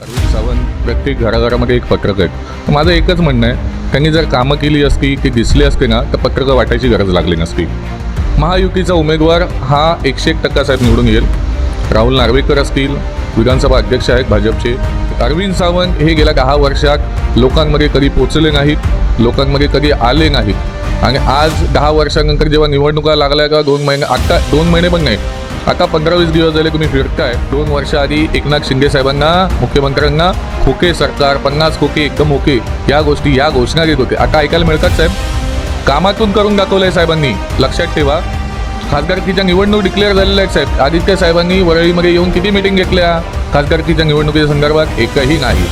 अरविंद सावंत प्रत्येक घराघरामध्ये एक पत्रक आहेत. माझं एकच म्हणणं आहे त्यांनी जर कामं केली असती ती दिसली असते ना तर पत्रकं वाटायची गरज लागली नसती. महायुतीचा उमेदवार हा एकशे एक टक्का साहेब निवडून येईल. राहुल नार्वेकर असतील विधानसभा अध्यक्ष आहेत भाजपचे. अरविंद सावंत हे गेल्या दहा वर्षात लोकांमध्ये कधी पोचले नाहीत लोकांमध्ये कधी आले नाहीत. आणि आज दहा वर्षानंतर जेव्हा निवडणुका लागल्या का दोन महिने आता दोन महिने पण नाही आता पंधरा वीस दिवस झाले तुम्ही फिरताय. दोन वर्ष आधी एकनाथ शिंदे साहेबांना मुख्यमंत्र्यांना खोके सरकार पन्नास खोके एकदम ओके. या गोष्टी या घोषणा देत होते. आता ऐकायला मिळतात साहेब. कामातून करून दाखवलंय साहेबांनी. लक्षात ठेवा. खासदारकीच्या निवडणूक डिक्लेअर झालेल्या आहेत साहेब. आदित्य साहेबांनी वरळीमध्ये येऊन किती मिटिंग घेतल्या? खासदारकीच्या निवडणुकीच्या संदर्भात एकही नाही.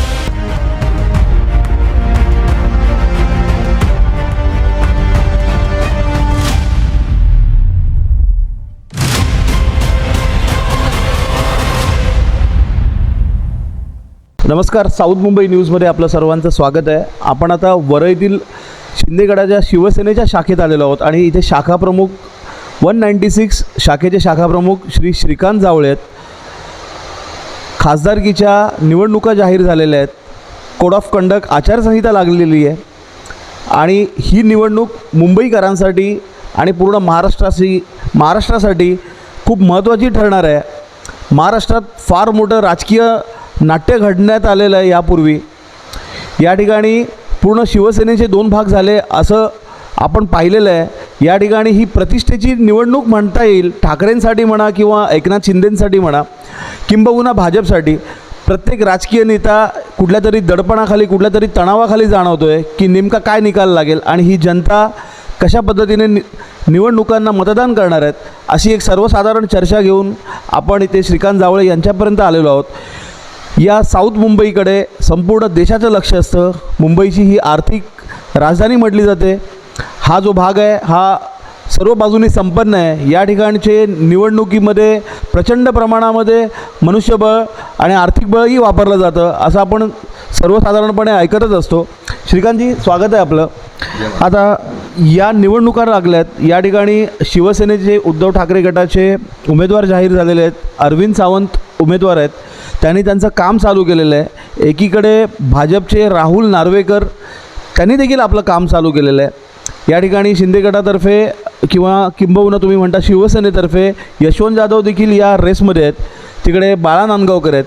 नमस्कार साऊथ मुंबई न्यूजमध्ये आपलं सर्वांचं स्वागत आहे. आपण आता वरईतील शिंदेगडाच्या शिवसेनेच्या शाखेत आलेलो आहोत आणि इथे शाखा प्रमुख वन नाईंटी सिक्स शाखेचे शाखा प्रमुख श्री श्रीकांत जावळे आहेत. खासदारकीच्या निवडणुका जाहीर झालेल्या आहेत. कोड ऑफ कंडक्ट आचारसंहिता लागलेली आहे. आणि ही निवडणूक मुंबईकरांसाठी आणि पूर्ण महाराष्ट्राशी महाराष्ट्रासाठी खूप महत्त्वाची ठरणार आहे. महाराष्ट्रात फार मोठं राजकीय नाट्य घडण्यात आलेलं आहे यापूर्वी. या ठिकाणी पूर्ण शिवसेनेचे दोन भाग झाले असं आपण पाहिलेलं आहे. या ठिकाणी ही प्रतिष्ठेची निवडणूक म्हणता येईल ठाकरेंसाठी म्हणा किंवा एकनाथ शिंदेंसाठी म्हणा किंबहुना भाजपसाठी. प्रत्येक राजकीय नेता कुठल्या तरी दडपणाखाली कुठल्या तरी तणावाखाली जाणवतो आहे की नेमका काय निकाल लागेल आणि ही जनता कशा पद्धतीने नि निवडणुकांना मतदान करणार आहेत अशी एक सर्वसाधारण चर्चा घेऊन आपण इथे श्रीकांत जावळे यांच्यापर्यंत आलेलो आहोत. या साऊथ मुंबईकडे संपूर्ण देशाचं लक्ष असतं. मुंबईची ही आर्थिक राजधानी म्हटली जाते. हा जो भाग आहे हा सर्व बाजूनी संपन्न आहे. या ठिकाणचे निवडणुकीमध्ये प्रचंड प्रमाणामध्ये मनुष्यबळ आणि आर्थिक बळही वापरलं जातं असं आपण सर्वसाधारणपणे ऐकतच असतो. श्रीकांतजी स्वागत आहे आपलं. आता या निवडणुका लागल्यात. या ठिकाणी शिवसेनेचे उद्धव ठाकरे गटाचे उमेदवार जाहीर झालेले आहेत. अरविंद सावंत उमेदवार आहेत. त्यांनी त्यांचं काम चालू केलेलं आहे. एकीकडे भाजपचे राहुल नार्वेकर त्यांनी देखील आपलं काम चालू केलेलं आहे. या ठिकाणी शिंदे गटातर्फे किंवा किंबहुना तुम्ही म्हणता शिवसेनेतर्फे यशवंत जाधव देखील या रेसमध्ये आहेत. तिकडे बाळा नांदगावकर आहेत.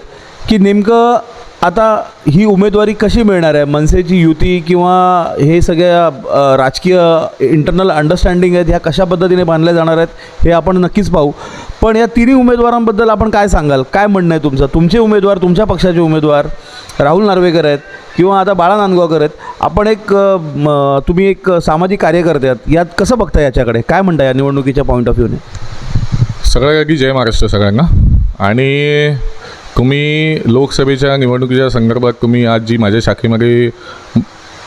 की नेमकं आता ही उमेदवारी कशी मिळणार आहे? मनसेची युती किंवा हे सगळ्या राजकीय इंटरनल अंडरस्टँडिंग आहेत ह्या कशा पद्धतीने बांधल्या जाणार आहेत हे आपण नक्कीच पाहू. पण या तिन्ही उमेदवारांबद्दल आपण काय सांगाल? काय म्हणणं आहे तुमचं? तुमचे उमेदवार तुमच्या पक्षाचे उमेदवार राहुल नार्वेकर आहेत किंवा आता बाळा नांदगावकर आहेत आपण एक तुम्ही एक सामाजिक कार्यकर्ते आहात यात कसं बघता याच्याकडे? काय म्हणता या निवडणुकीच्या पॉईंट ऑफ व्ह्यूने सगळ्या की जय महाराष्ट्र सगळ्यांना. आणि तुम्ही लोकसभेच्या निवडणुकीच्या संदर्भात तुम्ही आज जी माझ्या शाखेमध्ये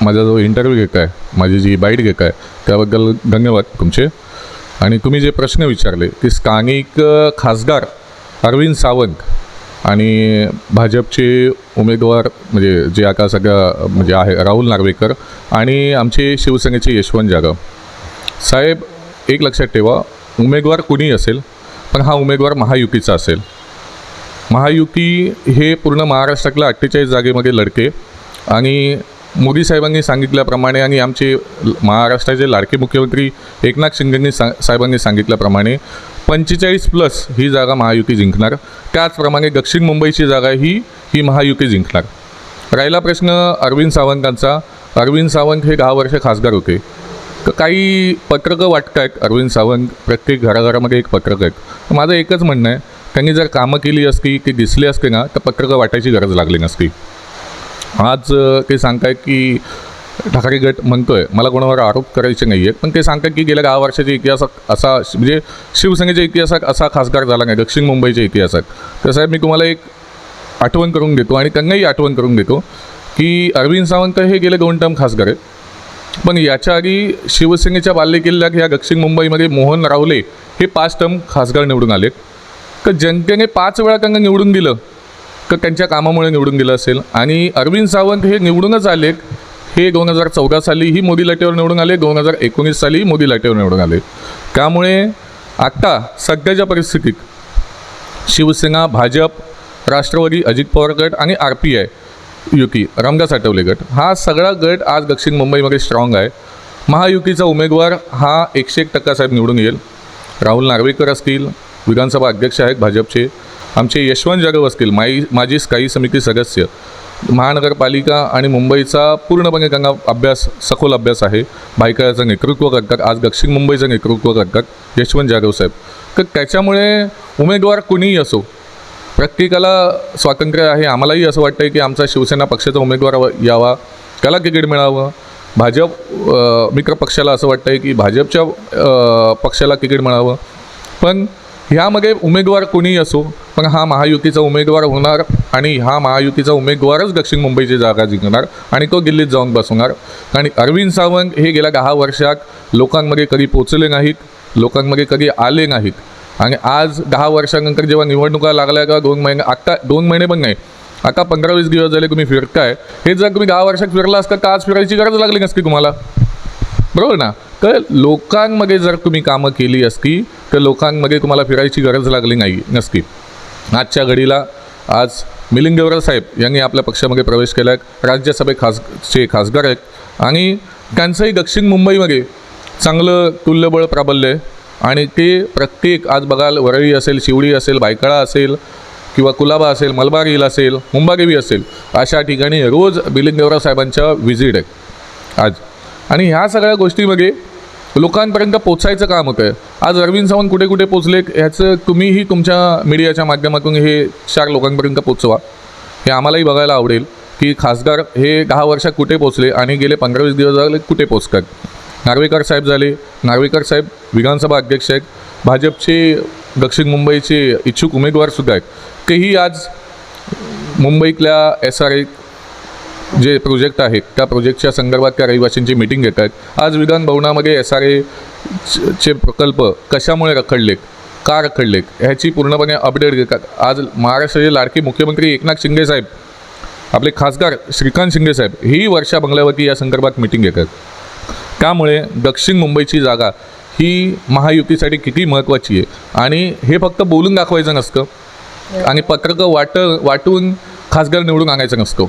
माझा जो इंटरव्ह्यू घेत आहे माझी जी बाईट घेत आहे त्याबद्दल धन्यवाद तुमचे. आणि तुम्ही जे प्रश्न विचारले की स्थानिक खासदार अरविंद सावंत आणि भाजपचे उमेदवार म्हणजे जे आता सगळ्या म्हणजे आहे राहुल नार्वेकर आणि आमचे शिवसेनेचे यशवंत जाधव. साहेब एक लक्षात ठेवा उमेदवार कुणी असेल पण हा उमेदवार महायुतीचा असेल. महायुती हे पूर्ण महाराष्ट्रातल्या अठ्ठेचाळीस जागेमध्ये लढते आणि मोदी साहेबांनी सांगितल्याप्रमाणे आणि आमचे महाराष्ट्राचे लाडके मुख्यमंत्री एकनाथ शिंदेंनी सा साहेबांनी सांगितल्याप्रमाणे पंचेचाळीस प्लस ही जागा महायुती जिंकणार. त्याचप्रमाणे दक्षिण मुंबईची जागा ही ही महायुती जिंकणार. राहिला प्रश्न अरविंद सावंतांचा. अरविंद सावंत हे दहा वर्ष खासदार होते. तर काही पत्रकं वाटत आहेत अरविंद सावंत. प्रत्येक घराघरामध्ये एक पत्रक आहेत. माझं एकच म्हणणं आहे त्यांनी जर कामं केली असती ती दिसली असते ना तर पत्रकं वाटायची गरज लागली नसती. आज ते सांगताय की ठाकरे गट म्हणतोय मला कोणावर आरोप करायचे नाही आहेत पण ते सांगतात की गेल्या दहा वर्षाच्या इतिहासात असा म्हणजे शिवसेनेच्या इतिहासात असा खासदार झाला नाही दक्षिण मुंबईच्या इतिहासात. तर साहेब मी तुम्हाला एक आठवण करून देतो आणि त्यांनाही आठवण करून देतो की अरविंद सावंत हे गेले दोन टर्म खासदार आहेत. पण याच्या आधी शिवसेनेच्या बालेकिल्ल्यात ह्या दक्षिण मुंबईमध्ये मोहन रावले हे पाच टर्म खासदार निवडून आले तर जनतेने पाच वेळा त्यांना निवडून दिलं तर त्यांच्या कामामुळे निवडून दिलं असेल? आणि अरविंद सावंत हे निवडूनच आले हे दोन हजार चौदा साली ही मोदी लाटेवर निवडून आले दोन हजार एकोणीस साली मोदी लाटेवर निवडून आले. त्यामुळे आत्ता सध्याच्या परिस्थितीत शिवसेना भाजप राष्ट्रवादी अजित पवार गट आणि आर पी आय युती रामदास आठवले गट हा सगळा गट आज दक्षिण मुंबईमध्ये स्ट्रॉंग आहे. महायुतीचा उमेदवार हा एकशे एक टक्का साहेब निवडून येईल. राहुल नार्वेकर असतील विधानसभा अध्यक्ष आहेत भाजपचे. आमचे यशवंत जाधव असतील माई माजी स्थायी समिती सदस्य. महानगरपालिका आणि मुंबईचा पूर्णपणे त्यांना अभ्यास सखोल अभ्यास आहे. भायखळ्याचं नेतृत्व करतात आज दक्षिण मुंबईचं नेतृत्व करतात यशवंत जाधव साहेब. तर त्याच्यामुळे उमेदवार कुणीही असो प्रत्येकाला स्वातंत्र्य आहे. आम्हालाही असं वाटतं आहे की आमचा शिवसेना पक्षाचा उमेदवार यावा त्याला तिकीट मिळावं. भाजप मित्र पक्षाला असं वाटतं आहे की भाजपच्या पक्षाला तिकीट मिळावं. पण ह्यामध्ये उमेदवार कोणीही असो पण हा महायुतीचा उमेदवार होणार आणि हा महायुतीचा उमेदवारच दक्षिण मुंबईची जागा जिंकणार आणि तो दिल्लीत जाऊन बसवणार. आणि अरविंद सावंत हे गेल्या दहा वर्षात लोकांमध्ये कधी पोचले नाहीत लोकांमध्ये कधी आले नाहीत. आणि आज दहा वर्षानंतर जेव्हा निवडणुका लागल्या का दोन महिने आत्ता दोन महिने पण नाही आता पंधरा वीस दिवस झाले तुम्ही फिरताय. हे जर तुम्ही दहा वर्षात फिरला असता तर आज फिरायची गरज लागली नसती तुम्हाला? बरोबर ना? तर लोकांमध्ये जर तुम्ही कामं केली असती तर लोकांमध्ये तुम्हाला फिरायची गरज लागली नाही नसती. आजच्या घडीला आज मिलिंद देवरा साहेब यांनी आपल्या पक्षामध्ये प्रवेश केला. आहे राज्यसभे खासचे खासदार आहेत. आणि त्यांचंही दक्षिण मुंबईमध्ये चांगलं तुल्यबळ प्राबल्य आहे. आणि ते प्रत्येक आज बघाल वरळी असेल शिवडी असेल बायकाळा असेल किंवा कुलाबा असेल मलबार हिल असेल मुंबादेवी असेल अशा ठिकाणी रोज मिलिंद देवरा साहेबांच्या व्हिजिट आहे आज. आणि ह्या सगळ्या गोष्टीमध्ये लोकांपर्यंत पोचायचं काम होतं आहे आज अरविंद सावंत कुठे कुठे पोचले ह्याचं तुम्हीही तुमच्या मीडियाच्या माध्यमातून हे चार लोकांपर्यंत पोचवा हे आम्हालाही बघायला आवडेल की खासदार हे दहा वर्षात कुठे पोचले आणि गेले पंधरा वीस दिवस झाले कुठे पोचतात नार्वेकर साहेब झाले. नार्वेकर साहेब विधानसभा अध्यक्ष आहेत. भाजपचे दक्षिण मुंबईचे इच्छुक उमेदवारसुद्धा आहेत. तेही आज मुंबईतल्या एस आर ए जे प्रोजेक्ट आहेत त्या प्रोजेक्टच्या संदर्भात त्या रहिवाशांची मिटिंग घेत आहेत. आज विधान भवनामध्ये एस आर ए चे प्रकल्प कशामुळे रखडले का रखडले ह्याची पूर्णपणे अपडेट घेतात आज महाराष्ट्राचे लाडके मुख्यमंत्री एकनाथ शिंदे साहेब आपले खासदार श्रीकांत शिंदे साहेब ही वर्षा बंगल्यावरती या संदर्भात मिटिंग घेतात त्यामुळे दक्षिण मुंबईची जागा ही महायुतीसाठी किती महत्त्वाची आहे? आणि हे फक्त बोलून दाखवायचं नसतं. आणि पत्रकं वाट वाटून खासदार निवडून आणायचं नसतं.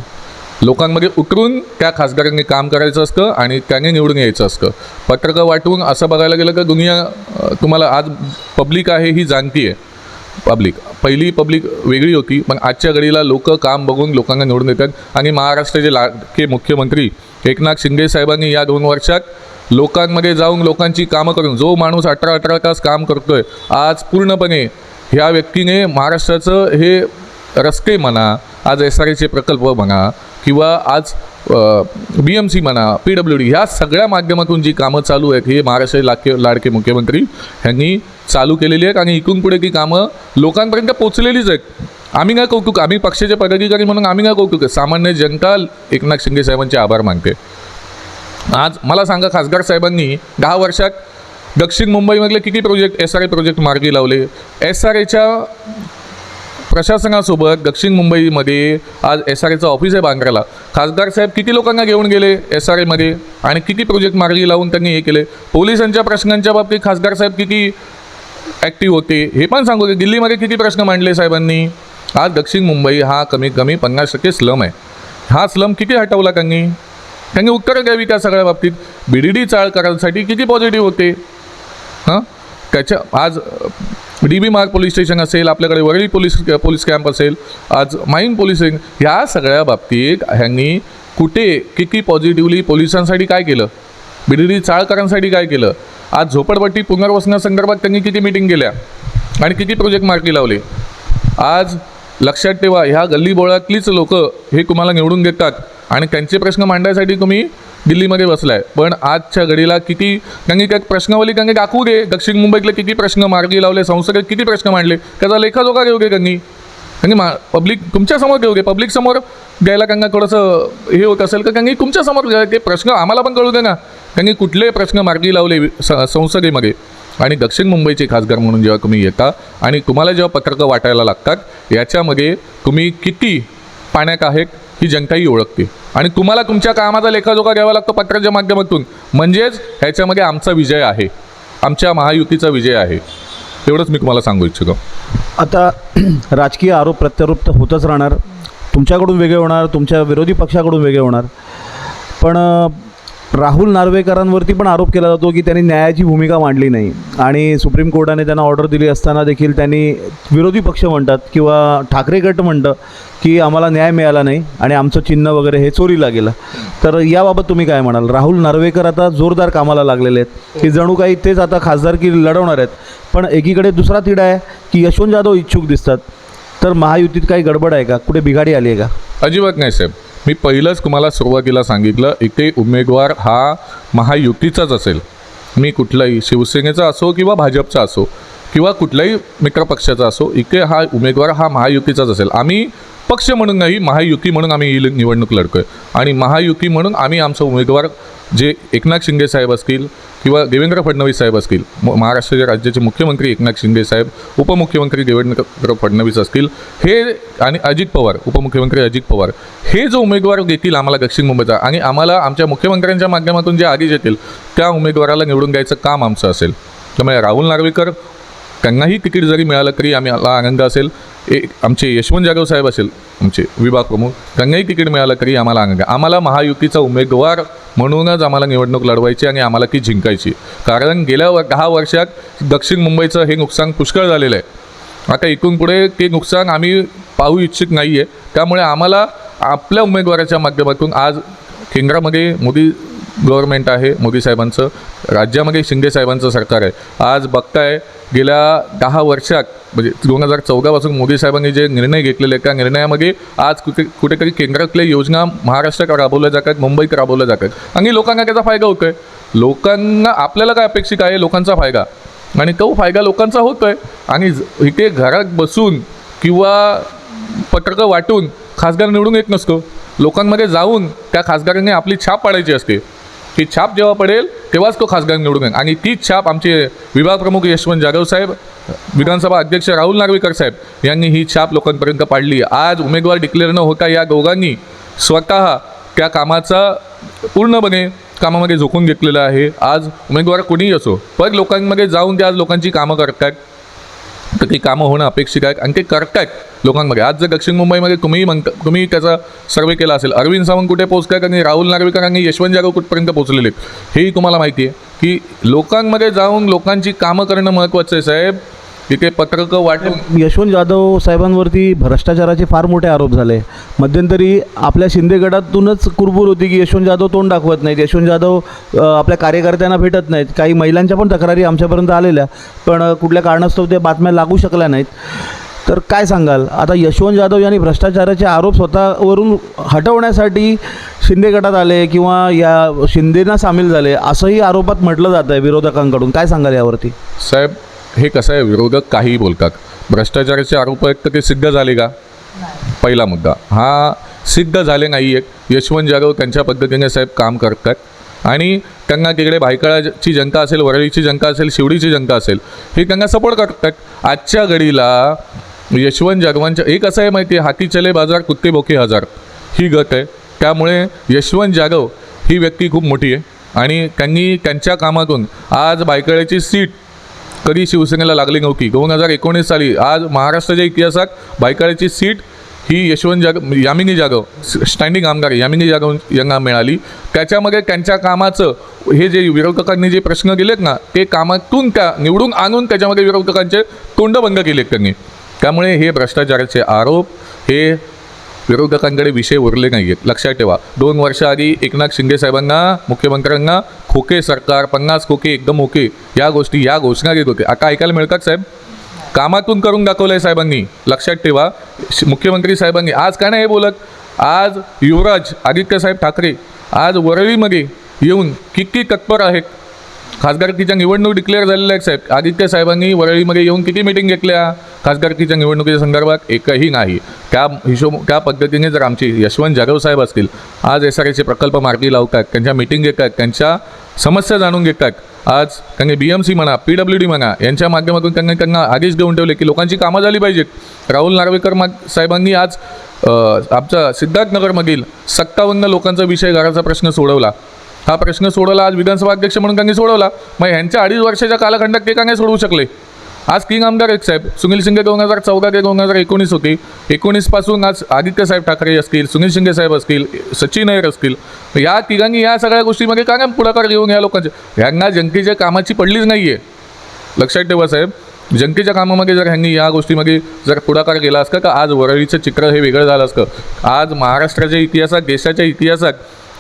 लोकांमध्ये उतरून त्या खासदारांनी काम करायचं असतं आणि त्याने निवडून यायचं असतं. पत्रकं वाटून असं बघायला गेलं तर दुनिया तुम्हाला आज पब्लिक आहे ही जाणती आहे. पब्लिक. पहिली पब्लिक वेगळी होती पण आजच्या घडीला लोक काम बघून लोकांना निवडून देतात. आणि महाराष्ट्राचे लाडके मुख्यमंत्री एकनाथ शिंदे साहेबांनी या दोन वर्षात लोकांमध्ये जाऊन लोकांची कामं करून जो माणूस अठरा अठरा तास काम करतोय आज पूर्णपणे ह्या व्यक्तीने महाराष्ट्राचं हे रस्ते म्हणा आज एस आर एचे प्रकल्प म्हणा किंवा आज बी एम सी म्हणा पी डब्ल्यू डी ह्या सगळ्या माध्यमातून जी कामं चालू आहेत हे महाराष्ट्राचे लाडके लाडके मुख्यमंत्री ह्यांनी चालू केलेली आहेत आणि इकून पुढे ती कामं लोकांपर्यंत पोचलेलीच आहेत. आम्ही काय कौतुक आम्ही पक्षाचे पदाधिकारी म्हणून आम्ही काय कौतुक आहे? सामान्य जनता एकनाथ शिंदे साहेबांचे आभार मानते. आज मला सांगा खासदार साहेबांनी दहा वर्षात दक्षिण मुंबईमधले किती project S R A project मार्गी लावले? एस आर एच्या प्रशासनासोबत दक्षिण मुंबईमध्ये आज एस आर एचं ऑफिस आहे बांद्राला. खासदार साहेब किती लोकांना घेऊन गेले एस आर एमध्ये आणि किती प्रोजेक्ट मार्गी लावून त्यांनी हे केले? पोलिसांच्या प्रश्नांच्या बाबतीत खासदार साहेब किती ॲक्टिव्ह होते? हे पण सांगू की दिल्लीमध्ये किती प्रश्न मांडले साहेबांनी? आज दक्षिण मुंबई हा कमीत कमी पन्नास टक्के स्लम आहे. हा स्लम किती हटवला त्यांनी? त्यांनी उत्तरं द्यावी त्या सगळ्या बाबतीत? बी डी डी चाळ करायसाठी किती पॉझिटिव्ह होते? हां? त्याच्या आज डी बी मार्ग पोलीस स्टेशन असेल आपल्याकडे वरळी पोलीस पोलीस कॅम्प असेल आज माईन पोलिसिंग ह्या सगळ्या बाबतीत ह्यांनी कुठे किती पॉझिटिव्हली पोलिसांसाठी काय केलं? बिडीडी चाळकरांसाठी काय केलं? आज झोपडपट्टी पुनर्वसनासंदर्भात त्यांनी किती मिटिंग केल्या? आणि किती प्रोजेक्ट मार्गी लावले? आज लक्षात ठेवा ह्या गल्लीबोळातलीच लोक हे तुम्हाला निवडून देतात. आणि त्यांचे प्रश्न मांडण्यासाठी तुम्ही दिल्लीमध्ये बसलाय. पण आजच्या घडीला किती त्यांनी त्यात प्रश्नावली त्यांनी दाखवू दे दक्षिण मुंबईतले किती प्रश्न मार्गी लावले संसदेत किती प्रश्न मांडले त्याचा लेखाजोखा घेऊ दे त्यांनी. त्यांनी मा पब्लिक तुमच्यासमोर घेऊ दे पब्लिक समोर द्यायला त्यांना थोडंसं हे होत असेल तर त्यांनी तुमच्यासमोर ते प्रश्न आम्हाला पण कळू दे ना. त्यांनी कुठले प्रश्न मार्गी लावले स- संसदेमध्ये. आणि दक्षिण मुंबईचे खासदार म्हणून जेव्हा तुम्ही येता आणि तुम्हाला जेव्हा पत्रकं वाटायला लागतात याच्यामध्ये तुम्ही किती पाण्यात आहेत ही जनताही ओळखते. आणि तुम्हाला तुमच्या कामाचा लेखाजोखा घ्यावा लागतो पत्राच्या माध्यमातून. म्हणजेच ह्याच्यामध्ये आमचा विजय आहे. आमच्या महायुतीचा विजय आहे. एवढंच मी तुम्हाला सांगू इच्छितो. आता राजकीय आरोप प्रत्यारोप तर होतच राहणार. तुमच्याकडून वेगळे होणार तुमच्या विरोधी पक्षाकडून वेगळे होणार. पण राहुल नार्वेकरांवरती पण आरोप केला जातो की त्यांनी न्यायाची भूमिका मांडली नाही. आणि सुप्रीम कोर्टाने त्यांना ऑर्डर दिली असताना देखील त्यांनी विरोधी पक्ष म्हणतात किंवा ठाकरे गट म्हणतं. की आम्हाला न्याय मिळाला नाही आणि आमचं चिन्ह वगैरे हे चोरीला गेलं. तर याबाबत तुम्ही काय म्हणाल? राहुल नार्वेकर आता जोरदार कामाला लागलेले आहेत. की जणू काही तेच आता खासदारकी लढवणार आहेत. पण एकीकडे दुसरा तिढा आहे की यशवंत जाधव इच्छुक दिसतात. तर महायुतीत काही गडबड आहे का? कुठे बिघाडी आली आहे का? अजिबात नाही साहेब. मी पहिलंच तुम्हाला सुरुवातीला सांगितलं एकही उमेदवार हा महायुतीचाच असेल. मी कुठलाही शिवसेनेचा असो किंवा भाजपचा असो किंवा कुठल्याही मित्रपक्षाचा असो इथे हा उमेदवार हा महायुतीचाच असेल. आम्ही पक्ष म्हणून नाही महायुती म्हणून आम्ही ही निवडणूक लढतोय. आणि महायुती म्हणून आम्ही आमचा उमेदवार जे एकनाथ शिंदे साहेब असतील किंवा देवेंद्र फडणवीस साहेब असतील म- राज्याचे मुख्यमंत्री एकनाथ शिंदे साहेब उपमुख्यमंत्री देवेंद्र फडणवीस असतील हे आणि अजित पवार उपमुख्यमंत्री अजित पवार हे जो उमेदवार देतील आम्हाला दक्षिण मुंबईचा आणि आम्हाला आमच्या मुख्यमंत्र्यांच्या माध्यमातून जे आदेश येतील त्या उमेदवाराला निवडून द्यायचं काम आमचं असेल. त्यामुळे राहुल नार्वेकर त्यांनाही तिकीट जरी मिळालं तरी आम्ही आनंद असेल. ए आमचे यशवंत जाधव साहेब असेल आमचे विभाग प्रमुख त्यांनाही तिकीट मिळालं तरी आम्हाला अंग आम्हाला महायुतीचा उमेदवार म्हणूनच आम्हाला निवडणूक लढवायची आणि आम्हाला ती जिंकायची. कारण गेल्या व दहा वर्षात दक्षिण मुंबईचं हे नुकसान पुष्कळ झालेलं आहे. आता एकूण पुढे ते नुकसान आम्ही पाहू इच्छित नाही आहे त्यामुळे आम्हाला आपल्या उमेदवाराच्या माध्यमातून आज केंद्रामध्ये मोदी गव्हर्मेंट आहे मोदी साहेबांचं राज्यामध्ये शिंदे साहेबांचं सरकार आहे. आज बघताय गेल्या दहा वर्षात म्हणजे दोन हजार चौदापासून मोदी साहेबांनी जे निर्णय घेतलेले आहेत त्या निर्णयामध्ये आज कुठे कुठेतरी केंद्रातल्या योजना महाराष्ट्रात राबवल्या जातात मुंबईत राबवल्या जातात आणि लोकांना त्याचा फायदा होतो आहे लोकांना आपल्याला काय अपेक्षित आहे? लोकांचा फायदा. आणि तो फायदा लोकांचा होतो आहे आणि ज- इथे घरात बसून किंवा पत्रकं वाटून खासदार निवडून येत नसतो. लोकांमध्ये जाऊन त्या खासदारांनी आपली छाप पाडायची असते. ती छाप जेव्हा पडेल तेव्हाच तो खासदार निवडून येईल. आणि तीच छाप आमचे विभाग प्रमुख यशवंत जाधव साहेब विधानसभा अध्यक्ष राहुल नार्वेकर साहेब यांनी ही छाप लोकांपर्यंत पाडली. आज उमेदवार डिक्लेअर न होता या दोघांनी स्वतः त्या कामाचा पूर्णपणे कामामध्ये झोकून घेतलेलं आहे. आज उमेदवार कोणीही असो पण लोकांमध्ये जाऊन ते आज लोकांची कामं करतात. तर ती कामं होणं अपेक्षित आहे आणि ते करतायत लोकांमध्ये. आज जर दक्षिण मुंबईमध्ये तुम्ही म्हणता तुम्ही त्याचा सर्वे केला असेल अरविंद सावंत कुठे पोहोचतायत आणि राहुल नार्वेकर आणि यशवंत जाधव कुठपर्यंत पोहोचलेले आहेत? हेही तुम्हाला माहिती आहे की लोकांमध्ये जाऊन लोकांची कामं करणं महत्त्वाचं आहे साहेब. तिथे पत्रकं वाटून यशवंत जाधव साहेबांवरती भ्रष्टाचाराचे फार मोठे आरोप झाले. मध्यंतरी आपल्या शिंदे गटातूनच कुरबूर होती की यशवंत जाधव तोंड दाखवत नाहीत. यशवंत जाधव आपल्या कार्यकर्त्यांना भेटत नाहीत. काही महिलांच्या पण तक्रारी आमच्यापर्यंत आलेल्या पण कुठल्या कारणास्तव त्या बातम्या लागू शकल्या नाहीत. तर काय सांगाल? आता यशवंत जाधव यांनी भ्रष्टाचाराचे आरोप स्वतःवरून हटवण्यासाठी शिंदे गटात आले किंवा या शिंदेना सामील झाले असंही आरोपात म्हटलं जातं आहे विरोधकांकडून. काय सांगाल यावरती? साहेब हे कसं आहे विरोधक काहीही बोलतात. भ्रष्टाचाराचे आरोप आहेत तर ते सिद्ध झाले का? पहिला मुद्दा. हा सिद्ध झाले नाही आहेत यशवंत जाधव त्यांच्या पद्धतीने साहेब काम करतात. आणि त्यांना तिकडे भायखळाची जनता असेल वरळीची जनता असेल शिवडीची जनता असेल हे त्यांना सपोर्ट करतात. आजच्या घडीला यशवंत जाधवांच्या एक असं आहे माहिती आहे हाती चले बाजार कुत्ते बोके हजार. ही गत आहे. त्यामुळे यशवंत जाधव ही व्यक्ती खूप मोठी आहे. आणि त्यांनी त्यांच्या कामातून आज बायकळ्याची सीट कधी शिवसेनेला लागली नव्हती. दोन हजार एकोणीस साली आज महाराष्ट्राच्या इतिहासात बायकाळ्याची सीट ही यशवंत जाग यामिनी जाधव स्टँडिंग आमदार यामिनी जाधव यांना मिळाली. त्याच्यामध्ये त्यांच्या कामाचं हे जे विरोधकांनी जे प्रश्न केलेत ना ते कामातून त्या निवडून आणून त्याच्यामध्ये विरोधकांचे तोंड बंद केलेत त्यांनी. त्यामुळे हे भ्रष्टाचाराचे आरोप हे विरोधकांकडे विषय उरले नाही आहेत लक्षात ठेवा. दोन वर्षाआधी एकनाथ शिंदे साहेबांना मुख्यमंत्र्यांना खोके सरकार पन्नास खोके एकदम ओके या गोष्टी या घोषणा देत होते. आता ऐकायला मिळतात साहेब? कामातून करून दाखवलं आहे साहेबांनी. लक्षात ठेवा. श- मुख्यमंत्री साहेबांनी आज काय नाही हे बोलत? आज युवराज आदित्यसाहेब ठाकरे आज वरळीमध्ये येऊन किती तत्पर आहेत. खासदारकीच्या निवडणूक डिक्लेअर झालेल्या आहेत साहेब. आदित्य साहेबांनी वरळीमध्ये येऊन किती मिटिंग घेतल्या? खासदारकीच्या निवडणुकीच्या संदर्भात एकही नाही. त्या हिशोब त्या पद्धतीने जर आमचे यशवंत जाधव साहेब असतील आज एस आर एचे प्रकल्प मार्गी लावतात त्यांच्या मिटिंग घेतात त्यांच्या समस्या जाणून घेतात आज त्यांनी बी एम सी म्हणा पी डब्ल्यू डी म्हणा यांच्या माध्यमातून त्यांनी त्यांना आदेश देऊन ठेवले की लोकांची कामं झाली पाहिजेत. राहुल नार्वेकर मा साहेबांनी आज आमचा सिद्धार्थनगरमधील सत्तावन्न लोकांचा विषय घराचा प्रश्न सोडवला. हा प्रश्न सोडवला आज विधानसभा अध्यक्ष म्हणून त्यांनी सोडवला. मग ह्यांच्या अडीच वर्षाच्या कालखंडात ते का नाही सोडवू शकले. आज किंग आमदार एक साहेब सुनील शिंदे दोन हजार चौदा ते दोन हजार एकोणीस होती. एकोणीसपासून आज आदित्य साहेब ठाकरे असतील सुनील शिंदे साहेब असतील सचिन अयर असतील. या तिघांनी या सगळ्या गोष्टीमध्ये काय पुढाकार घेऊन या लोकांचे. ह्यांना जनतेच्या कामाची पडलीच नाही आहे लक्षात ठेवा साहेब जनतेच्या कामामध्ये जर ह्यांनी या गोष्टीमध्ये जर पुढाकार केला असता का आज वरळीचं चित्र हे वेगळं झालं असतं. आज महाराष्ट्राच्या इतिहासात देशाच्या इतिहासात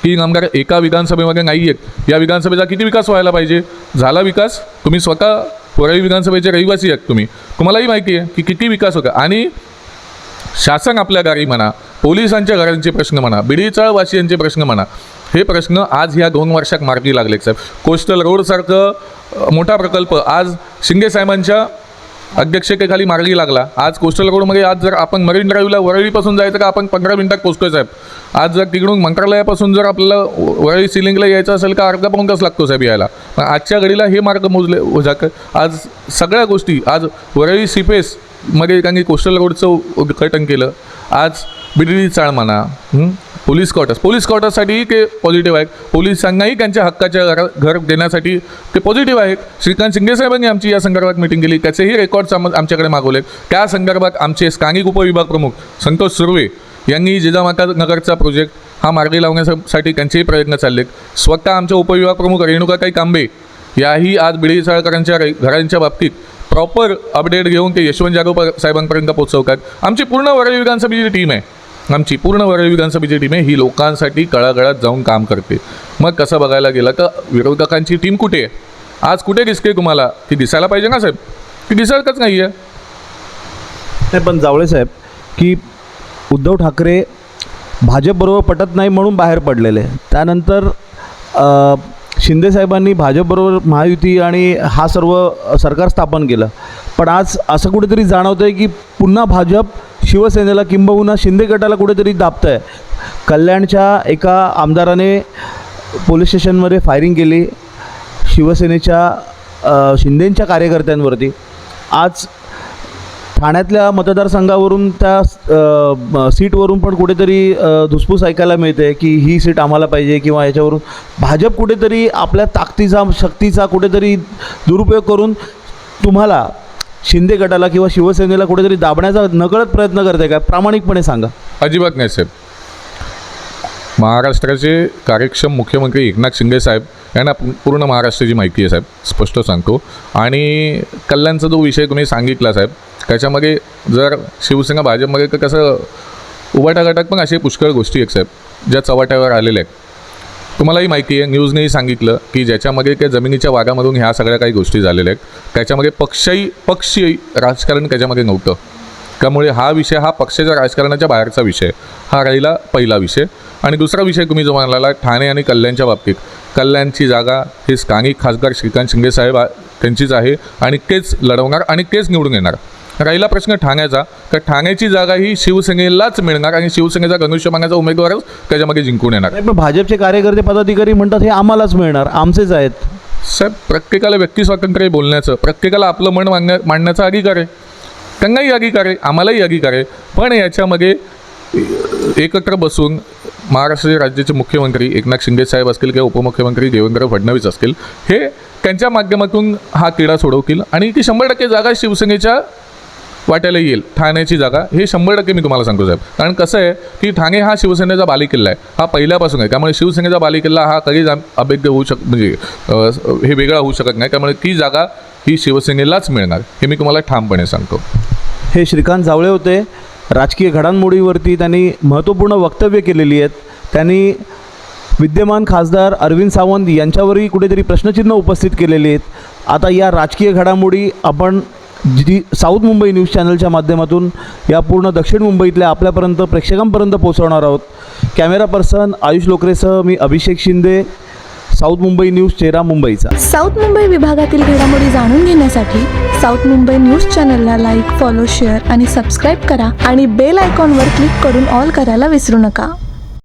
तीन आमदार एका विधानसभेमध्ये नाही आहेत या विधानसभेचा किती विकास व्हायला पाहिजे? झाला विकास? तुम्ही स्वतः वरळी विधानसभेचे रहिवासी आहेत तुम्ही. तुम्हालाही माहिती आहे की किती विकास होता. आणि शासन आपल्या गाडी म्हणा पोलिसांच्या घरांचे प्रश्न म्हणा बिडीचाळवासियांचे प्रश्न म्हणा हे प्रश्न आज ह्या दोन वर्षात मार्गी लागले साहेब. कोस्टल रोडसारखं मोठा प्रकल्प आज शिंदे साहेबांच्या अध्यक्षतेखाली मार्गी लागला. आज कोस्टल रोडमध्ये आज जर आपण मरीन ड्राईव्हला वरळीपासून जायचं का आपण पंधरा मिनिटात पोचतोय साहेब? आज जर तिकडून मंत्रालयापासून जर आपल्याला वरळी सिलिंगला यायचं असेल का अर्धा पाऊन तास लागतो साहेब यायला. पण आजच्या घडीला हे मार्ग मोजले जाक आज सगळ्या गोष्टी आज वरळी सिपेस मध्ये त्यांनी कोस्टल रोडचं उद्घाटन केलं. आज बिडली चाळ म्हणा पोलीस क्वार्टर्स. पोलीस क्वार्टर्ससाठीही ते पॉझिटिव्ह आहेत. पोलिसांनाही त्यांच्या हक्काच्या घर घर देण्यासाठी ते पॉझिटिव्ह आहेत. श्रीकांत शिंदे साहेबांनी आमची या संदर्भात मिटिंग केली. त्याचेही रेकॉर्ड्स आम आमच्याकडे मागवले त्या संदर्भात आमचे स्थानिक उपविभाग प्रमुख संतोष सुर्वे यांनी जिजामाता नगरचा प्रोजेक्ट हा मार्गी लावण्यासाठी त्यांचेही प्रयत्न चालले स्वतः आमचे उपविभाग प्रमुख रेणुकाताई कांबे याही आज बिडी साळकरांच्या रे- घरांच्या बाबतीत प्रॉपर अपडेट घेऊन ते यशवंत जाधव साहेबांपर्यंत पोहोचवतात. आमची पूर्ण वरळी विधानसभेची टीम आहे. आमची पूर्ण वरळी विधानसभेची टीम आहे. ही लोकांसाठी कळागळात जाऊन काम करते. मग कसं बघायला गेलं तर विरोधकांची टीम कुठे आहे? आज कुठे दिसते तुम्हाला? ती दिसायला पाहिजे ना साहेब? ती दिसायलाच नाही आहे नाही पण जावळे साहेब की उद्धव ठाकरे भाजपबरोबर पटत नाही म्हणून बाहेर पडलेले. त्यानंतर शिंदेसाहेबांनी भाजपबरोबर महायुती आणि हा सर्व सरकार स्थापन केलं. पण आज असं कुठेतरी जाणवतं आहे की पुन्हा भाजप शिवसेनेला किंबहुना शिंदे गटाला कुठेतरी दाबतं आहे कल्याणच्या एका आमदाराने पोलीस स्टेशनमध्ये फायरिंग केली. शिवसेनेच्या शिंदेंच्या कार्यकर्त्यांवरती. आज ठाण्यातल्या मतदारसंघावरून त्या सीटवरून पण कुठेतरी धुसफूस ऐकायला मिळते की ही सीट आम्हाला पाहिजे किंवा याच्यावरून भाजप कुठेतरी आपल्या ताकदीचा शक्तीचा कुठेतरी दुरुपयोग करून तुम्हाला शिंदे गटाला किंवा शिवसेनेला कुठेतरी दाबण्याचा नकळत प्रयत्न करते का? प्रामाणिकपणे सांगा. अजिबात नाही साहेब. महाराष्ट्राचे कार्यक्षम मुख्यमंत्री एकनाथ शिंदे साहेब यांना पूर्ण महाराष्ट्राची माहिती आहे साहेब. स्पष्ट सांगतो. आणि कल्याणचा जो विषय तुम्ही सांगितला साहेब त्याच्यामध्ये जर शिवसेना भाजपमध्ये तर कसं उभाटा पण असे पुष्कळ गोष्टी आहेत साहेब ज्या चव्हाट्यावर आलेल्या आहेत. तुम्हालाही माहिती आहे न्यूजनेही सांगितलं की ज्याच्यामध्ये त्या जमिनीच्या वादामधून ह्या सगळ्या काही गोष्टी झालेल्या आहेत. त्याच्यामध्ये पक्षही पक्षीय राजकारण त्याच्यामध्ये नव्हतं. त्यामुळे हा विषय हा पक्षाच्या राजकारणाच्या बाहेरचा विषय हा राहिला पहिला विषय. आणि दुसरा विषय तुम्ही जो म्हणाला ठाणे आणि कल्याणच्या बाबतीत. कल्याणची जागा हे स्थानिक खासदार श्रीकांत शिंदे साहेब त्यांचीच आहे आणि तेच लढवणार आणि तेच निवडून येणार. राहिला प्रश्न ठाण्याचा. तर ठाण्याची जागा ही शिवसेनेलाच मिळणार आणि शिवसेनेचा धनुष्यमानाचा उमेदवारच त्याच्यामध्ये जिंकून येणार. भाजपचे कार्यकर्ते पदाधिकारी म्हणतात हे आम्हालाच मिळणार आमचेच आहेत. साहेब प्रत्येकाला व्यक्ती स्वातंत्र्य बोलण्याचं. प्रत्येकाला आपलं मन मांडण्या मांडण्याचा अधिकार आहे. त्यांनाही अधिकार आहे आम्हालाही अधिकार आहे. पण याच्यामध्ये एकत्र बसून महाराष्ट्राचे राज्याचे मुख्यमंत्री एकनाथ शिंदे साहेब असतील किंवा उपमुख्यमंत्री देवेंद्र फडणवीस असतील हे त्यांच्या माध्यमातून हा तिढा सोडवतील आणि ती शंभर टक्के जागा शिवसेनेच्या वाटायला येईल. ठाण्याची जागा हे शंभर टक्के मी तुम्हाला सांगतो साहेब. कारण कसं आहे की ठाणे हा शिवसेनेचा बालेकिल्ला आहे. हा पहिल्यापासून आहे. त्यामुळे शिवसेनेचा बालेकिल्ला हा कधीच अभेद्य होऊ शक म्हणजे हे वेगळा होऊ शकत नाही. त्यामुळे ती जागा ही शिवसेनेलाच मिळणार. हे मी तुम्हाला ठामपणे सांगतो. हे श्रीकांत जावळे होते. राजकीय घडामोडीवरती त्यांनी महत्त्वपूर्ण वक्तव्य केलेली आहेत. त्यांनी विद्यमान खासदार अरविंद सावंत यांच्यावरही कुठेतरी प्रश्नचिन्ह उपस्थित केलेली आहेत. आता या राजकीय घडामोडी आपण जी साऊथ मुंबई न्यूज चॅनलच्या माध्यमातून या पूर्ण दक्षिण मुंबईतल्या आपल्यापर्यंत प्रेक्षकांपर्यंत पोहोचवणार आहोत. कॅमेरा पर्सन आयुष लोकरेसह मी अभिषेक शिंदे साऊथ मुंबई न्यूज चेहरा मुंबईचा. साऊथ मुंबई विभागातील घडामोडी जाणून घेण्यासाठी साऊथ मुंबई न्यूज चॅनलला लाईक फॉलो शेअर आणि सबस्क्राईब करा आणि बेल आयकॉनवर क्लिक करून ऑल करायला विसरू नका.